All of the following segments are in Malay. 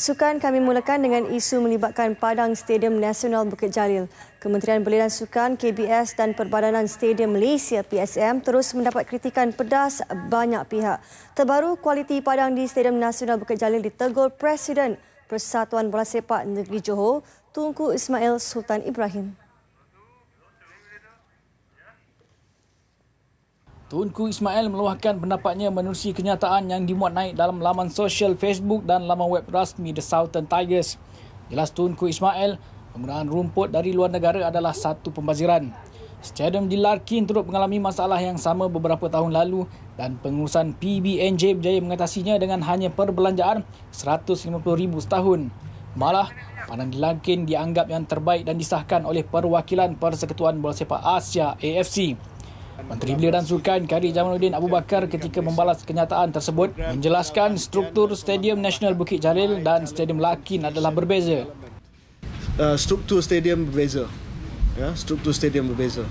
Sukan kami mulakan dengan isu melibatkan Padang Stadium Nasional Bukit Jalil. Kementerian Belia dan Sukan, KBS dan Perbadanan Stadium Malaysia PSM terus mendapat kritikan pedas banyak pihak. Terbaru, kualiti padang di Stadium Nasional Bukit Jalil ditegur Presiden Persatuan Bola Sepak Negeri Johor, Tunku Ismail Sultan Ibrahim. Tunku Ismail meluahkan pendapatnya menerusi kenyataan yang dimuat naik dalam laman sosial Facebook dan laman web rasmi The Southern Tigers. Jelas Tunku Ismail, penggunaan rumput dari luar negara adalah satu pembaziran. Stadium di Larkin turut mengalami masalah yang sama beberapa tahun lalu dan pengurusan PBNJ berjaya mengatasinya dengan hanya perbelanjaan RM150,000 setahun. Malah, padang di Larkin dianggap yang terbaik dan disahkan oleh Perwakilan Persekutuan Bola Sepak Asia AFC. Menteri Belia dan Sukan Kari Jamaluddin Abu Bakar ketika membalas kenyataan tersebut menjelaskan struktur Stadium Nasional Bukit Jalil dan Stadium Lakin adalah berbeza. Uh, struktur stadium berbeza. Ya, struktur stadium berbeza.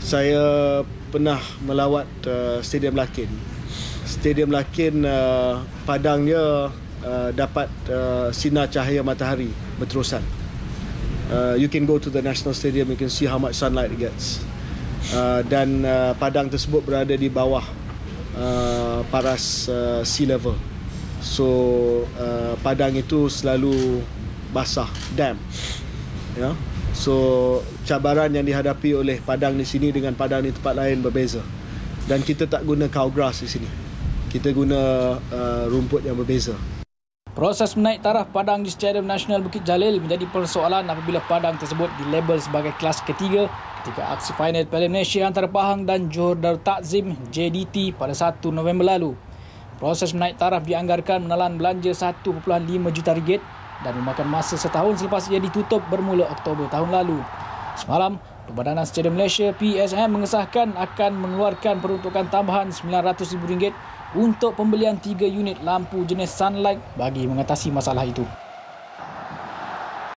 Saya pernah melawat uh, Stadium Lakin. Stadium Lakin uh, padangnya uh, dapat uh, sinar cahaya matahari berterusan. Uh, you can go to the National Stadium, you can see how much sunlight it gets. Uh, dan uh, padang tersebut berada di bawah uh, paras uh, sea level. So uh, padang itu selalu basah, damp. Ya. Yeah? So cabaran yang dihadapi oleh padang di sini dengan padang di tempat lain berbeza. Dan kita tak guna cow grass di sini. Kita guna uh, rumput yang berbeza. Proses menaik taraf padang di Stadium Nasional Bukit Jalil menjadi persoalan apabila padang tersebut dilabel sebagai kelas ketiga ketika aksi final Piala Malaysia antara Pahang dan Johor Darul Takzim JDT pada 1 November lalu. Proses menaik taraf dianggarkan menelan belanja 1.5 juta ringgit dan memakan masa setahun selepas ia ditutup bermula Oktober tahun lalu. Semalam, Perbadanan Stadium Malaysia PSM mengesahkan akan mengeluarkan peruntukan tambahan RM900,000 untuk pembelian 3 unit lampu jenis sunlight bagi mengatasi masalah itu.